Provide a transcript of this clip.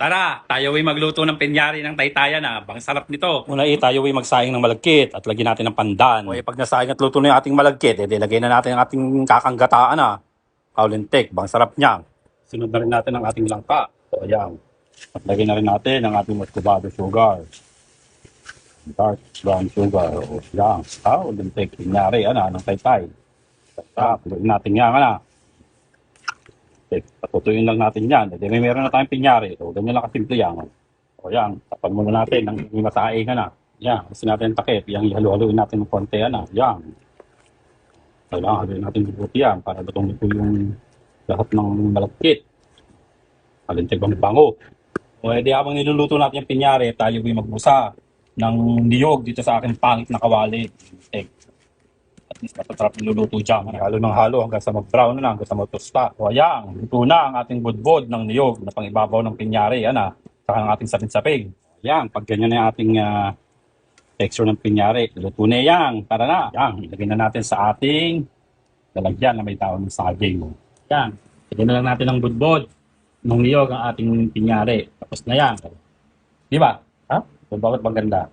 Tara, tayo ay magluto ng penyari ng taytayan na. Bang sarap nito. Una eh, tayo ay magsaing ng malagkit at lagyan natin ng pandan. O eh, pag nasaing at luto na yung ating malagkit, eh, lagyan na natin ang ating kakanggataan na. Kaulintik, bang sarap niya. Sunod na rin natin ang ating langka. O ayan. At lagyan na rin natin ang ating muscovado sugar. Dark brown sugar. O yan. Kaulintik, penyari, ano, ng taytay. Sarap, lagyan natin yan, ano. Okay, patutuyin lang natin yan. Hindi, may meron na tayong pinyari. So, ganyan lang kasimple yan. O yan, tapan muna natin ng hindi masaing na. Yan, kasi natin ang takip. Yan, ihalo-haloin natin ng konti yan. Yan. Kailangan haluin natin mabuti yan para lutong ito yung lahat ng malagkit. Alintig bang bango. O edi habang niluluto natin yung pinyari, tayo ay magbusa ng niyog dito sa aking pangit na kawali. Egg. At least matatrap yung luluto dyan. Halo ng halo hanggang sa mag-brown na, hanggang sa mag-tosta. O ayan, luto na ang ating budbod ng niyog na pangibabaw ng pinyari. Yan ah, saka ang ating sapin-sapig. Ayan, pag ganyan na yung ating ah, texture ng pinyari, luto na yan. Tara na. Yan, ilagay na natin sa ating lalagyan na may tawag ng saging. Yan, ilagay na lang natin ang budbod ng niyog ang ating pinyari. Tapos na yan. Di ba? Ha? So, bakit maganda?